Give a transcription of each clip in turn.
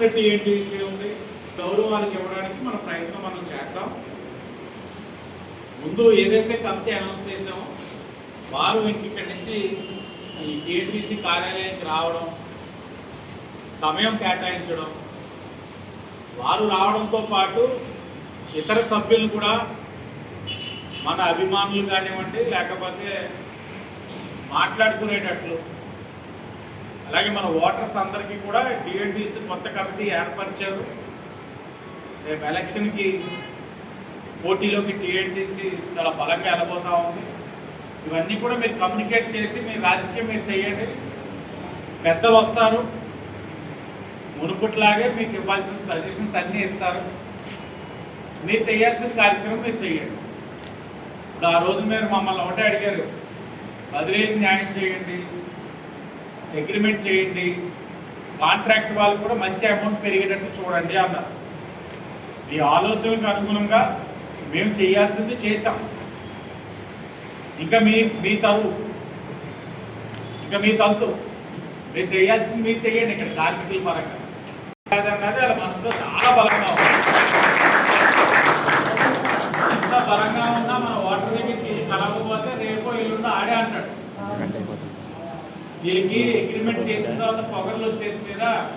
Master TNTC ఉంది? గౌరవానికి ఇవ్వడానికి మన ప్రయత్నం మనం చేద్దాం. ముందు ఏదైతే కమిటీ అనౌన్స్ చేసామో వారు ఇక్కడి నుంచి ఈ టీఎన్టీసీ కార్యాలయానికి రావడం సమయం కేటాయించడం వారు రావడంతో పాటు ఇతర సభ్యులు కూడా మన అభిమానులు కానివ్వండి లేకపోతే మాట్లాడుకునేటట్లు అలాగే మన ఓటర్స్ అందరికీ కూడా డిఎన్టీసీ కొత్త కమిటీ ఏర్పరిచారు. రేపు ఎలక్షన్కి పోటీలోకి టీఎన్టీసీ చాలా బలంగా వెళ్ళబోతూ ఉంది. ఇవన్నీ కూడా మీరు కమ్యూనికేట్ చేసి మీ రాజకీయం మీరు చేయండి. పెద్దలు వస్తారు. మునుపట్లాగే మీకు ఇవ్వాల్సిన సజెషన్స్ అన్నీ ఇస్తారు. మీరు చేయాల్సిన కార్యక్రమం మీరు చేయండి. ఇప్పుడు ఆ రోజు మీరు మమ్మల్ని ఒకటే అడిగారు. బదిలీకి న్యాయం చేయండి. అగ్రిమెంట్ చేయండి. కాంట్రాక్ట్ వాళ్ళు కూడా మంచి అమౌంట్ పెరిగేటట్టు చూడండి అన్నారు. మీ ఆలోచనకు అనుగుణంగా మేము చేయాల్సింది చేసాం ఇంకా మీ మీ తరువు ఇంకా మీ తంతు మీరు చేయాల్సింది మీరు చేయండి ఇక్కడ కార్మికుల పరంగా. కాదన్నది వాళ్ళ మనసులో చాలా బలంగా ఉంది. ఎంత బలంగా ఉన్నా మన వాటర్ దగ్గరికి కలవకపోతే రేపో ఇల్లుండో ఆడే అంటాడు. వీళ్ళకి అగ్రిమెంట్ చేసిన తర్వాత పొగర్లు వచ్చేసినాయిరా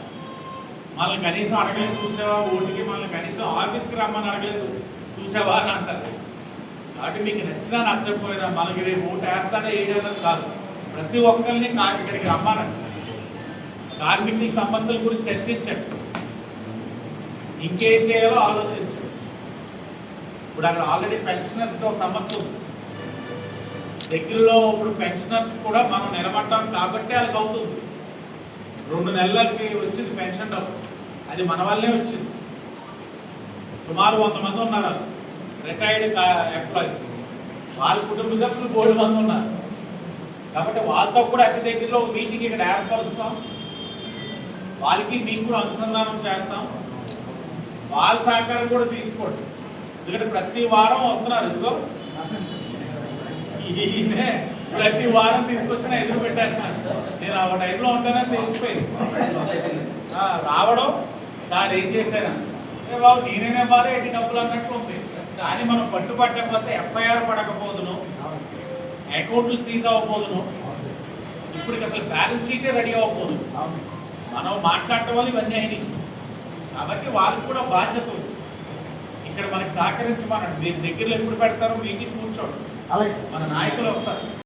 మనల్ని కనీసం అడగలేదు చూసావా? ఓటుకి మనల్ని కనీసం ఆఫీస్కి రమ్మని అడగలేదు. చూసావా అని అంటారు. కాబట్టి మీకు నచ్చినా నచ్చకపోయినా మనకి రేపు ఓటు వేస్తాడా వేయడం కాదు. ప్రతి ఒక్కరిని ఇక్కడికి రమ్మనండి. కార్మికుల సమస్యల గురించి చర్చించండి. ఇంకేం చేయాలో ఆలోచించండి. ఇప్పుడు అక్కడ ఆల్రెడీ పెన్షనర్స్తో సమస్య ఉంది. దగ్గరలో ఇప్పుడు పెన్షనర్స్ కూడా మనం నిలబడ్డాం కాబట్టి వాళ్ళకి అవుతుంది. రెండు నెలలకి వచ్చింది పెన్షన్ డబ్బు. అది మన వల్లే వచ్చింది. సుమారు వంద మంది ఉన్నారు రిటైర్డ్ ఎంప్లాయీస్ వాళ్ళ కుటుంబ సభ్యులు మూడు మంది ఉన్నారు. కాబట్టి వాళ్ళతో కూడా అతి దగ్గరలో మీటింగ్ ఇక్కడ ఏర్పరుస్తాం. వాళ్ళకి మీకు కూడా అనుసంధానం చేస్తాం. వాళ్ళ సహకారం కూడా తీసుకోండి. ఎందుకంటే ప్రతి వారం వస్తున్నారు. ఇదిగో ఈయనే ప్రతి వారం తీసుకొచ్చిన ఎదురు పెట్టేస్తాను. నేను ఆ టైంలో ఉంటానని తెలిసిపోయింది. రావడం సార్ ఏం చేశాను బాబు నేనేనే బాగా ఎట్టి డబ్బులు అన్నట్లు ఉంది. కానీ మనం పట్టుబట్టకపోతే ఎఫ్ఐఆర్ పడకపోదును. అకౌంట్లు సీజ్ అవ్వబోదును ఇప్పుడు అసలు బ్యాలెన్స్ షీటే రెడీ అవ్వబోదు మనం మాట్లాడటం వల్ల ఇవన్నీ అయినాయి. కాబట్టి వాళ్ళకి కూడా బాధ్యత ఇక్కడ మనకి సహకరించమన్నాడు మీరు దగ్గరలో ఎప్పుడు పెడతారో మీటింగ్ కూర్చోండి. అలాగే సార్ మన నాయకులు వస్తారు.